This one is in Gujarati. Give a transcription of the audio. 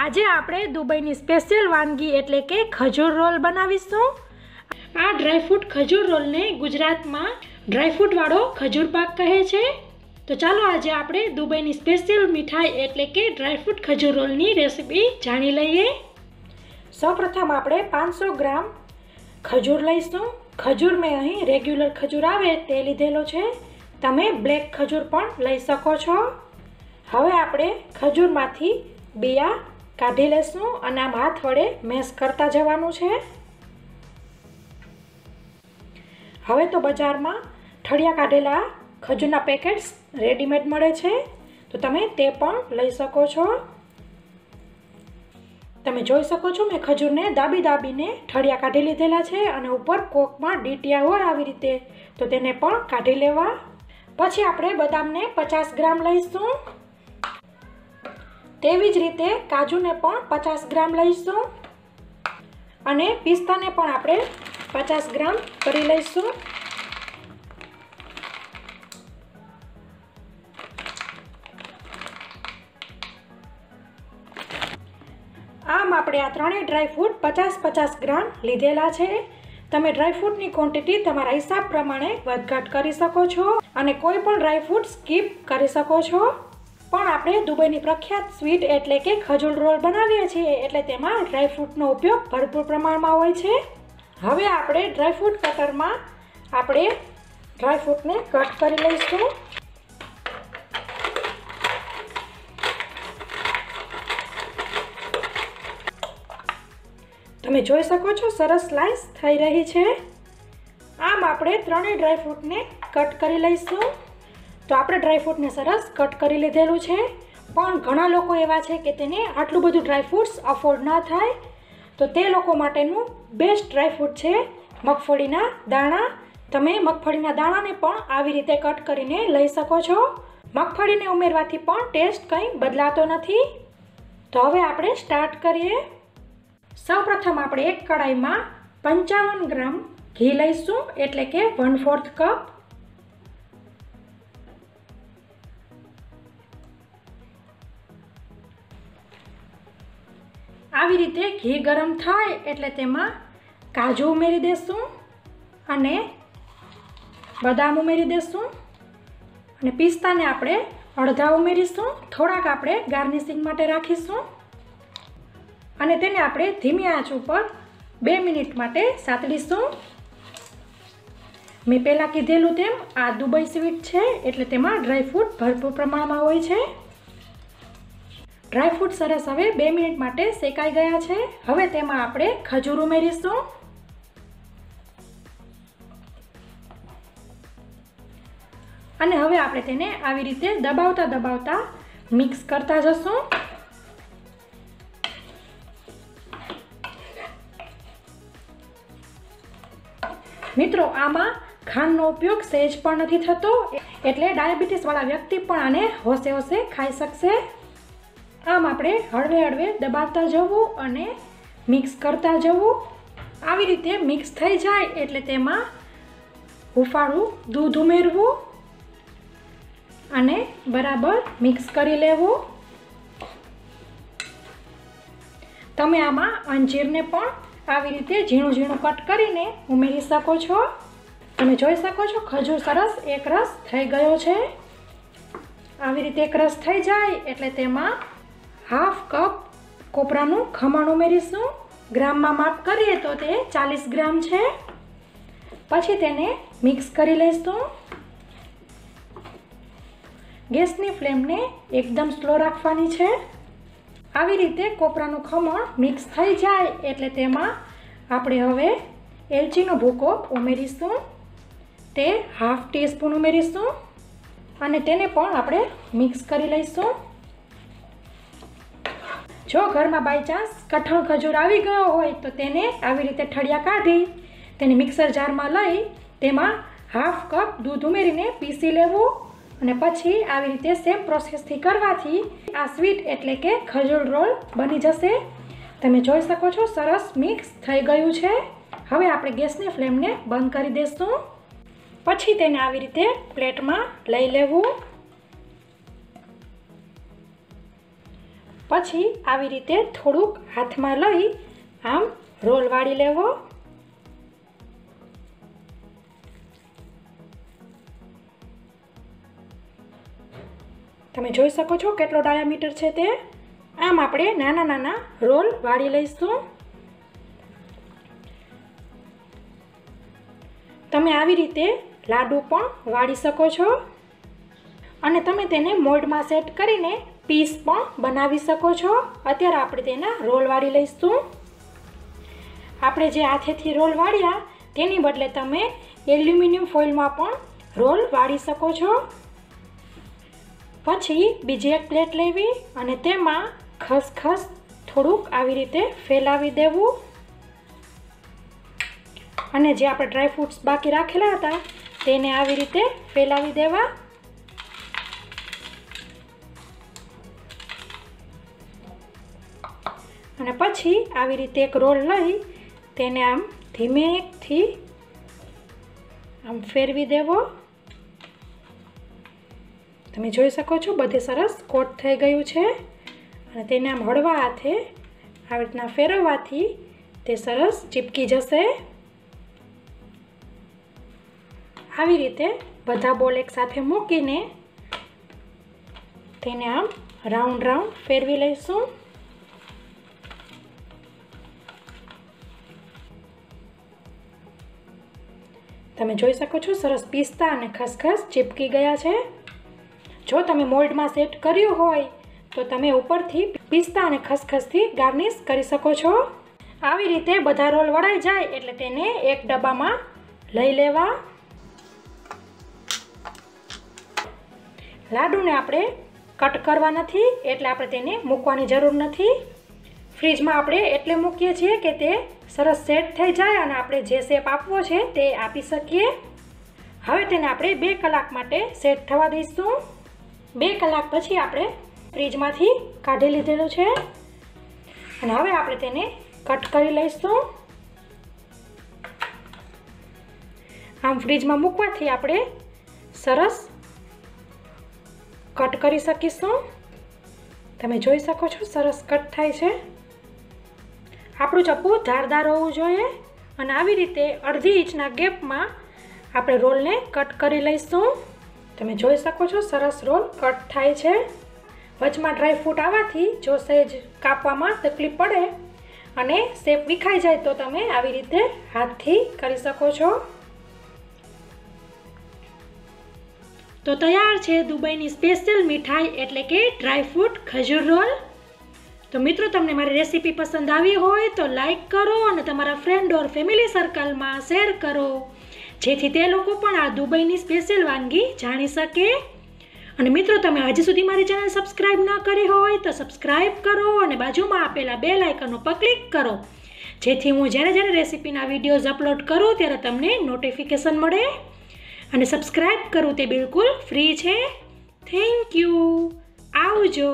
આજે આપણે દુબઈની સ્પેશિયલ વાનગી એટલે કે ખજૂર રોલ બનાવીશું. આ ડ્રાયફ્રૂટ ખજૂર રોલને ગુજરાતમાં ડ્રાયફ્રૂટવાળો ખજૂર પાક કહે છે. તો ચાલો આજે આપણે દુબઈની સ્પેશિયલ મીઠાઈ એટલે કે ડ્રાયફ્રૂટ ખજૂર રોલની રેસીપી જાણી લઈએ. સૌપ્રથમ આપણે પાંચસો ગ્રામ ખજૂર લઈશું. ખજૂર મેં અહીં રેગ્યુલર ખજૂર આવે તે લીધેલો છે. તમે બ્લેક ખજૂર પણ લઈ શકો છો. હવે આપણે ખજૂરમાંથી બિયા કાઢી લેશું અને આમ હાથ વડે મેશ કરતા જવાનું છે. હવે તો બજારમાં ઠળિયા કાઢેલા ખજૂરના પેકેટ્સ રેડીમેડ મળે છે. તો તમે તે પણ લઈ શકો છો. તમે જોઈ શકો છો મેં ખજૂરને દાબી દાબીને ઠળિયા કાઢી લીધેલા છે અને ઉપર કોકમાં ડીટિયા હોય આવી રીતે. તો તેને પણ કાઢી લેવા. પછી આપણે બદામને પચાસ ગ્રામ લઈશું. તેવી જ રીતે કાજુને પણ પચાસ ગ્રામ લઈશું. અને પિસ્તાને પણ આપણે પચાસ ગ્રામ કરી લઈશું. આમ આપણે આ ત્રણેય ડ્રાયફ્રૂટ પચાસ પચાસ ગ્રામ લીધેલા છે. તમે ડ્રાયફ્રૂટની ક્વોન્ટિટી તમારા હિસાબ પ્રમાણે વધઘટ કરી શકો છો અને કોઈ પણ ડ્રાયફ્રૂટ સ્કીપ કરી શકો છો. પણ આપણે દુબઈની પ્રખ્યાત સ્વીટ એટલે કે ખજૂર રોલ બનાવીએ છીએ એટલે તેમાં ડ્રાયફ્રૂટનો ઉપયોગ ભરપૂર પ્રમાણમાં હોય છે. હવે આપણે ડ્રાયફ્રૂટ કટરમાં આપણે ડ્રાયફ્રૂટને કટ કરી લઈશું. તમે જોઈ શકો છો સરસ સ્લાઇસ થઈ રહી છે. આમ આપણે ત્રણેય ડ્રાયફ્રૂટને કટ કરી લઈશું. તો આપણે ડ્રાયફ્રૂટને સરસ કટ કરી લીધેલું છે. પણ ઘણા લોકો એવા છે કે તેને આટલું બધું ડ્રાયફ્રૂટ્સ અફોર્ડ ન થાય. તો તે લોકો માટેનું બેસ્ટ ડ્રાયફ્રૂટ છે મગફળીના દાણા. તમે મગફળીના દાણાને પણ આવી રીતે કટ કરીને લઈ શકો છો. મગફળીને ઉમેરવાથી પણ ટેસ્ટ કંઈ બદલાતો નથી. તો હવે આપણે સ્ટાર્ટ કરીએ. સૌપ્રથમ આપણે એક કડાઈમાં પંચાવન ગ્રામ ઘી લઈશું, એટલે કે વન ફોર્થ કપ આવી રીતે ઘી ગરમ થાય એટલે તેમાં કાજુ ઉમેરી દેશું અને બદામ ઉમેરી દેશું અને પિસ્તાને આપણે અડધા ઉમેરીશું. થોડાક આપણે ગાર્નિશિંગ માટે રાખીશું. અને તેને આપણે ધીમી આંચ ઉપર બે મિનિટ માટે સાતડીશું. મેં પહેલાં કીધેલું તેમ આ દુબઈ સ્વીટ છે એટલે તેમાં ડ્રાયફ્રૂટ ભરપૂર પ્રમાણમાં હોય છે. ડ્રાયફ્રૂટ સરસ હવે બે મિનિટ માટે શેકાઈ ગયા છે. હવે તેમાં આપણે ખજૂર ઉમેરીશું. અને હવે આપણે તેને આવી રીતે દબાવતા દબાવતા મિક્સ કરતા જશું. મિત્રો, આમાં ખાંડનો ઉપયોગ સહેજ પણ નથી થતો. એટલે ડાયાબિટીસવાળા વ્યક્તિ પણ આને હોશે હોશે ખાઈ શકશે. આમ આપણે હળવે હળવે દબાવતા જવું અને મિક્સ કરતા જવું. આવી રીતે મિક્સ થઈ જાય એટલે તેમાં હુંફાળું દૂધ ઉમેરવું અને બરાબર મિક્સ કરી લેવું. તમે આમાં અંજીરને પણ આવી રીતે ઝીણું ઝીણું કટ કરીને ઉમેરી શકો છો. તમે જોઈ શકો છો ખજૂર સરસ એક રસ થઈ ગયો છે. આવી રીતે એક રસ થઈ જાય એટલે તેમાં હાફ કપ કોપરાનું ખમણ ઉમેરીશું. ગ્રામમાં માપ કરીએ તો તે ચાલીસ ગ્રામ છે. પછી તેને મિક્સ કરી લઈશું. ગેસની ફ્લેમને એકદમ સ્લો રાખવાની છે. આવી રીતે કોપરાનું ખમણ મિક્સ થઈ જાય એટલે તેમાં આપણે હવે એલચીનો ભૂકો ઉમેરીશું. તે હાફ ટીસ્પૂન ઉમેરીશું. અને તેને પણ આપણે મિક્સ કરી લઈશું. જો ઘરમાં બાય ચાન્સ કઠણ ખજૂર આવી ગયો હોય તો તેને આવી રીતે ઠળિયા કાઢી, તેને મિક્સર જારમાં લઈ તેમાં હાફ કપ દૂધ ઉમેરીને પીસી લેવું અને પછી આવી રીતે સેમ પ્રોસેસથી કરવાથી આ સ્વીટ એટલે કે ખજૂર રોલ બની જશે. તમે જોઈ શકો છો સરસ મિક્સ થઈ ગયું છે. હવે આપણે ગેસની ફ્લેમને બંધ કરી દઈશું. પછી તેને આવી રીતે પ્લેટમાં લઈ લેવું. પછી આવી રીતે થોડુંક હાથમાં લઈ આમ રોલ વાળી લેવો. તમે જોઈ શકો છો કેટલો ડાયામીટર છે તે. આમ આપણે નાના નાના રોલ વાળી લઈશું. તમે આવી રીતે લાડુ પણ વાળી શકો છો. અને તમે તેને મોલ્ડમાં સેટ કરીને પીસ પણ બનાવી શકો છો. અત્યારે આપણે તેના રોલ વાળી લઈશું. આપણે જે હાથેથી રોલ વાળ્યા, તેની બદલે તમે એલ્યુમિનિયમ ફોઇલમાં પણ રોલ વાળી શકો છો. પછી બીજી એક પ્લેટ લેવી અને તેમાં ખસખસ થોડુંક આવી રીતે ફેલાવી દેવું. અને જે આપણે ડ્રાયફ્રૂટ્સ બાકી રાખેલા હતા, તેને આવી રીતે ફેલાવી દેવા. અને પછી આવી રીતે એક રોલ લઈ તેને આમ ધીમેથી આમ ફેરવી દેવો. તમે જોઈ શકો છો બધે સરસ કોટ થઈ ગયું છે અને તેને આમ હળવા હાથે આવી રીતના ફેરવવાથી તે સરસ ચીપકી જશે. આવી રીતે બધા બોલ એક સાથે મૂકીને તેને આમ રાઉન્ડ રાઉન્ડ ફેરવી લઈશું. તમે જોઈ શકો છો, સરસ પિસ્તા અને ખસખસ ચીપકી ગયા છે. જો તમે મોલ્ડમાં સેટ કર્યું હોય, તો તમે ઉપરથી પિસ્તા અને ખસખસથી ગાર્નિશ કરી શકો છો. આવી રીતે બધા રોલ વળાઈ જાય એટલે તેને એક ડબ્બામાં લઈ લેવા. લાડુને આપણે કટ કરવા નથી, એટલે આપણે તેને મૂકવાની જરૂર નથી. ફ્રીજમાં આપણે એટલે મૂકીએ છીએ કે તે સરસ સેટ થઈ જાય અને આપણે જે શેપ આપવો છે તે આપી શકીએ. હવે તેને આપણે બે કલાક માટે સેટ થવા દઈશું. બે કલાક પછી આપણે ફ્રીજમાંથી કાઢી લીધેલું છે. અને હવે આપણે તેને કટ કરી લઈશું. આમ ફ્રીજમાં મૂકવાથી આપણે સરસ કટ કરી શકીશું. તમે જોઈ શકો છો સરસ કટ થાય છે. આપણું ચપ્પું ધારદાર હોવું જોઈએ. અને આવી રીતે અડધી ઇંચના ગેપમાં આપણે રોલને કટ કરી લઈશું. તમે જોઈ શકો છો, સરસ રોલ કટ થાય છે. વચમાં ડ્રાયફ્રૂટ આવવાથી જો સહેજ કાપવામાં તકલીફ પડે અને શેપ વિખાઈ જાય તો તમે આવી રીતે હાથથી કરી શકો છો. તો તૈયાર છે દુબઈની સ્પેશિયલ મીઠાઈ એટલે કે ડ્રાયફ્રૂટ ખજૂર રોલ. તો મિત્રો, તમને મારી રેસીપી પસંદ આવી હોય તો લાઇક કરો અને તમારા ફ્રેન્ડ ઓર ફેમિલી સર્કલમાં શેર કરો. જેથી તે લોકો પણ આ દુબઈની સ્પેશિયલ વાનગી જાણી શકે. અને મિત્રો, તમે હજી સુધી મારી ચેનલ સબસ્ક્રાઈબ ન કરી હોય તો સબસ્ક્રાઈબ કરો અને બાજુમાં આપેલા બે લાઇકનો પર ક્લિક કરો. જેથી હું જ્યારે જ્યારે રેસીપીના વિડીયોઝ અપલોડ કરું ત્યારે તમને નોટિફિકેશન મળે. અને સબસ્ક્રાઈબ કરવું તે બિલકુલ ફ્રી છે. થેન્ક યુ આવજો.